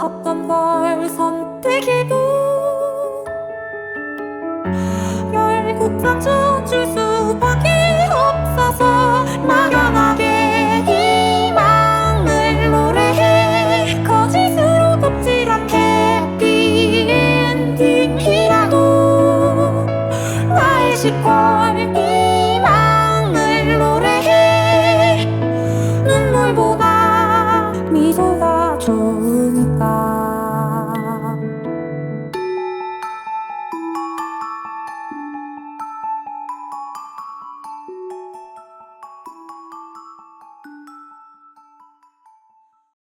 아팠던 걸 선택해도 결국 상처 줄 수밖에 없어서 막연하게 희망을 노래해. 거짓으로 덮질한 해피엔딩이라도 나의 시골 좋으니까